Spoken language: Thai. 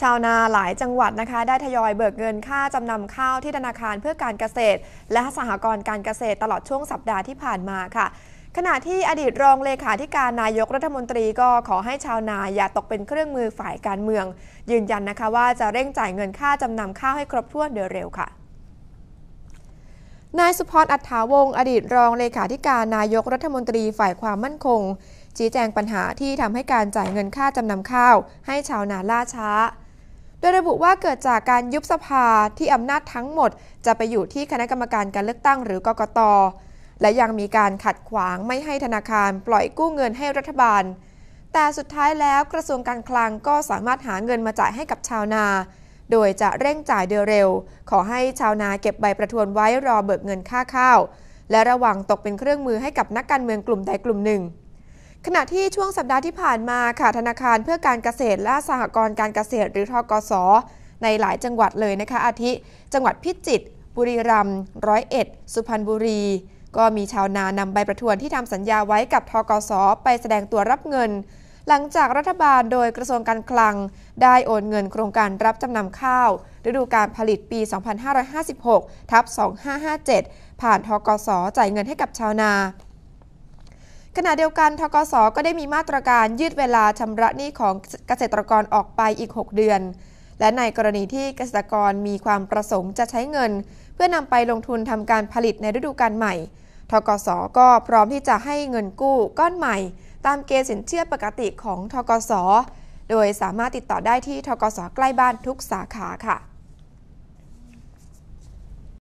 ชาวนาหลายจังหวัดนะคะ ได้ทยอยเบิกเงินค่าจำนำข้าวที่ธนาคารเพื่อการเกษตร และสหกรณ์การเกษตรตลอดช่วงสัปดาห์ที่ผ่านมาค่ะ ขณะที่อดีตรองเลขาธิการนายกรัฐมนตรีก็ขอให้ชาวนาอย่าตกเป็นเครื่องมือฝ่ายการเมือง ยืนยันนะคะว่าจะเร่งจ่ายเงินค่าจำนำข้าวให้ครบถ้วนโดยเร็วค่ะนายสุพรอัฏฐาวงศ์อดีตรองเลขาธิการนายกรัฐมนตรีฝ่ายความมั่นคง ชี้แจงปัญหาที่ทำให้การจ่ายเงินค่าจำนำข้าว ให้ชาวนาล่าช้า ดยระบุว่าเกิดจากการยุบสภาที่อำนาจทั้งหมด จะไปอยู่ที่คณะกรรมการการเลือกตั้งหรือกกต และยังมีการขัดขวางไม่ให้ธนาคารปล่อยกู้เงินให้รัฐบาล แต่สุดท้ายแล้วกระทรวงการคลังก็สามารถหาเงินมาจ่ายให้กับชาวนา โดยจะเร่งจ่ายโดยเร็ว ขอให้ชาวนาเก็บใบประทวนไว้รอเบิกเงินค่าข้าว และระวังตกเป็นเครื่องมือให้กับนักการเมืองกลุ่มใดกลุ่มหนึ่ง ขณะที่ช่วงสัปดาห์ที่ผ่านมาค่ะธนาคารเพื่อการเกษตรและสหกรณ์การเกษตรหรือทกส ในหลายจังหวัดเลยนะคะ อาทิ จังหวัดพิจิตรบุรีรัมย์ร้อยเอ็ด สุพรรณบุรี ก็มีชาวนานำใบประทวนที่ทำสัญญาไว้กับทกส ไปแสดงตัวรับเงิน หลังจากรัฐบาลโดยกระทรวงการคลัง ได้โอนเงินโครงการรับจำนำข้าว ฤดูการผลิตปี 2556 ทับ 2557 ผ่านทกส จ่ายเงินให้กับชาวนา ขณะเดียวกันทกสก็ได้มีมาตรการยืดเวลาชำระหนี้ของเกษตรกรออกไปอีก 6 เดือน และในกรณีที่เกษตรกรมีความประสงค์จะใช้เงิน เพื่อนำไปลงทุนทำการผลิตในฤดูกาลใหม่ทกสก็พร้อมที่จะให้เงินกู้ก้อนใหม่ ตามเกณฑ์สินเชื่อปกติของทกสโดยสามารถติดต่อได้ที่ทกสใกล้บ้านทุกสาขาค่ะ